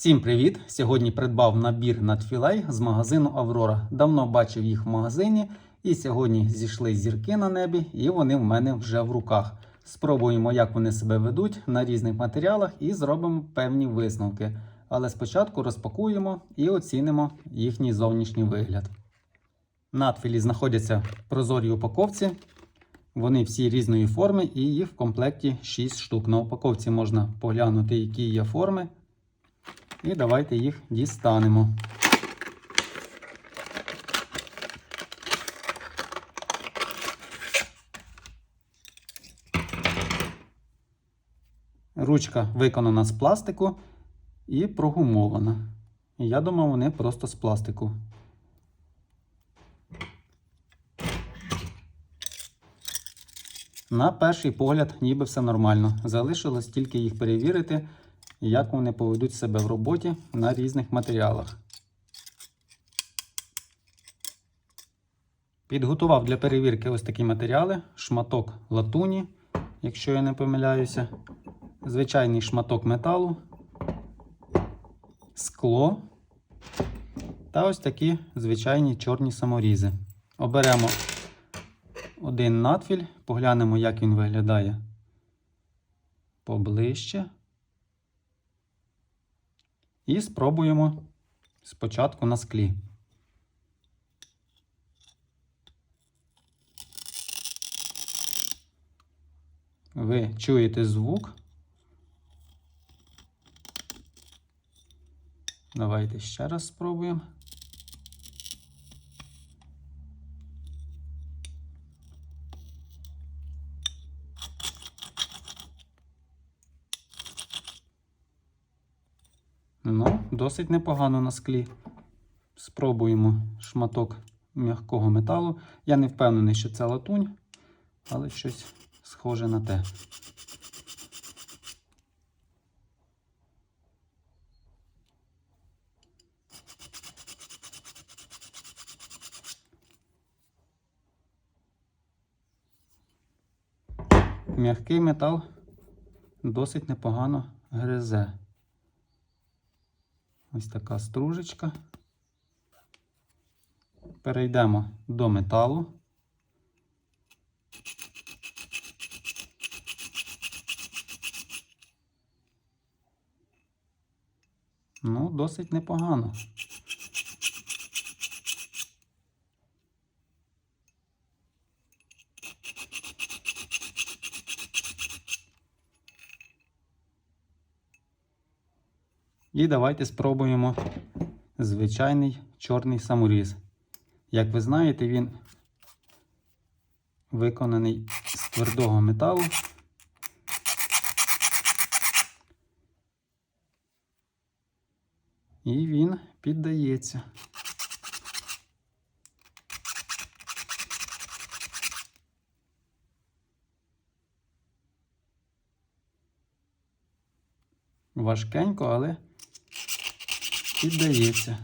Всім привіт! Сьогодні придбав набір надфілей з магазину Аврора. Давно бачив їх в магазині, і сьогодні зійшли зірки на небі, і вони в мене вже в руках. Спробуємо, як вони себе ведуть на різних матеріалах, і зробимо певні висновки. Але спочатку розпакуємо і оцінимо їхній зовнішній вигляд. Надфілі знаходяться в прозорій упаковці. Вони всі різної форми і їх в комплекті 6 штук. На упаковці можна поглянути, які є форми. І давайте їх дістанемо. Ручка виконана з пластику і прогумована. Я думав, вони просто з пластику. На перший погляд, ніби все нормально. Залишилось тільки їх перевірити, як вони поведуть себе в роботі на різних матеріалах. Підготував для перевірки ось такі матеріали: шматок латуні, якщо я не помиляюся, звичайний шматок металу, скло та ось такі звичайні чорні саморізи. Оберемо один надфіль, поглянемо, як він виглядає поближче. І спробуємо спочатку на склі. Ви чуєте звук. Давайте ще раз спробуємо. Ну, досить непогано на склі. Спробуємо шматок м'якого металу. Я не впевнений, що це латунь, але щось схоже на те. М'який метал досить непогано гризе. Ось така стружечка. Перейдемо до металу. Ну, досить непогано. І давайте спробуємо звичайний чорний саморіз. Як ви знаєте, він виконаний з твердого металу. І він піддається. Важкенько, але піддається.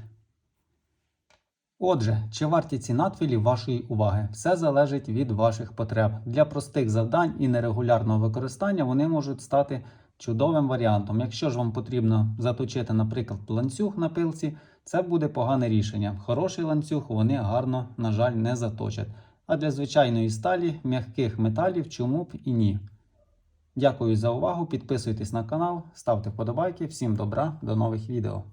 Отже, чи варті ці надфілі вашої уваги? Все залежить від ваших потреб. Для простих завдань і нерегулярного використання вони можуть стати чудовим варіантом. Якщо ж вам потрібно заточити, наприклад, ланцюг на пилці, це буде погане рішення. Хороший ланцюг вони гарно, на жаль, не заточать. А для звичайної сталі, м'яких металів, чому б і ні. Дякую за увагу. Підписуйтесь на канал, ставте вподобайки. Всім добра, до нових відео.